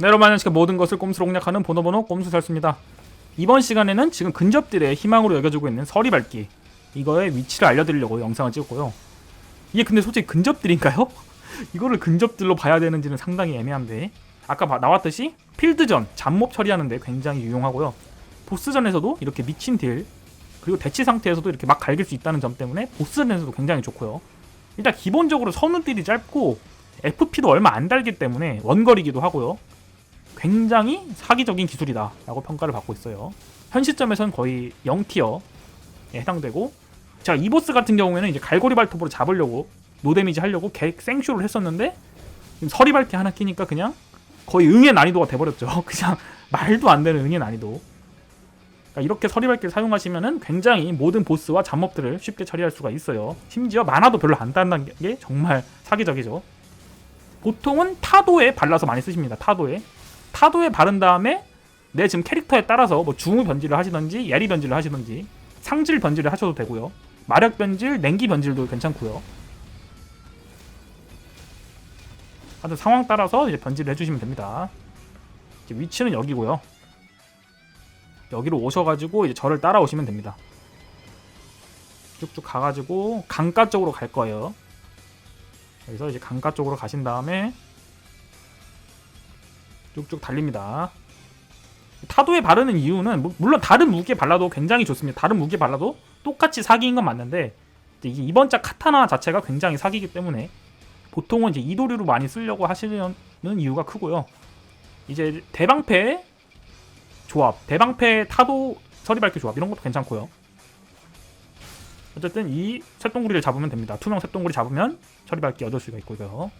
네, 안녕하십니까 모든 것을 꼼수로 공략하는 보노보노 꼼수살수입니다. 이번 시간에는 지금 근접들의 희망으로 여겨지고 있는 서리 밟기. 이거의 위치를 알려드리려고 영상을 찍었고요. 이게 근데 솔직히 근접들인가요? 이거를 근접들로 봐야 되는지는 상당히 애매한데. 아까 봐- 나왔듯이 필드전, 잡몹 처리하는데 굉장히 유용하고요. 보스전에서도 이렇게 미친 딜 그리고 대치 상태에서도 이렇게 막 갈길 수 있다는 점 때문에 보스전에서도 굉장히 좋고요. 일단 기본적으로 선우딜이 짧고 FP도 얼마 안 달기 때문에 원거리기도 하고요 굉장히 사기적인 기술이다 라고 평가를 받고 있어요. 현 시점에선 거의 0티어에 해당되고 제가 이 보스 같은 경우에는 이제 갈고리 발톱으로 잡으려고 노데미지 하려고 개 생쇼를 했었는데 서리 발티 하나 끼니까 그냥 거의 응의 난이도가 돼버렸죠. 그냥 말도 안 되는 응의 난이도. 그러니까 이렇게 서리 발기를 사용하시면은 굉장히 모든 보스와 잡몹들을 쉽게 처리할 수가 있어요. 심지어 만화도 별로 안 딴다는 게 정말 사기적이죠. 보통은 타도에 발라서 많이 쓰십니다 타도에 타도에 바른 다음에 내 지금 캐릭터에 따라서 뭐 중후 변질을 하시던지 예리 변질을 하시던지 상질 변질을 하셔도 되고요. 마력 변질, 냉기 변질도 괜찮고요. 하여튼 상황 따라서 이제 변질을 해주시면 됩니다. 위치는 여기고요. 여기로 오셔가지고 이제 저를 따라오시면 됩니다. 쭉쭉 가가지고 강가 쪽으로 갈 거예요. 여기서 이제 강가 쪽으로 가신 다음에 쭉쭉 달립니다. 타도에 바르는 이유는 무- 물론 다른 무기에 발라도 굉장히 좋습니다. 다른 무기에 발라도 똑같이 사기인 건 맞는데 이제 이번 작 카타나 자체가 굉장히 사기이기 때문에 보통은 이제 이도류로 많이 쓰려고 하시는 이유가 크고요. 이제 대방패 조합, 대방패 타도 서리발기 조합 이런 것도 괜찮고요. 어쨌든 이 쇳동구리를 잡으면 됩니다. 투명 쇳동구리 잡으면 서리발기 얻을 수가 있고요.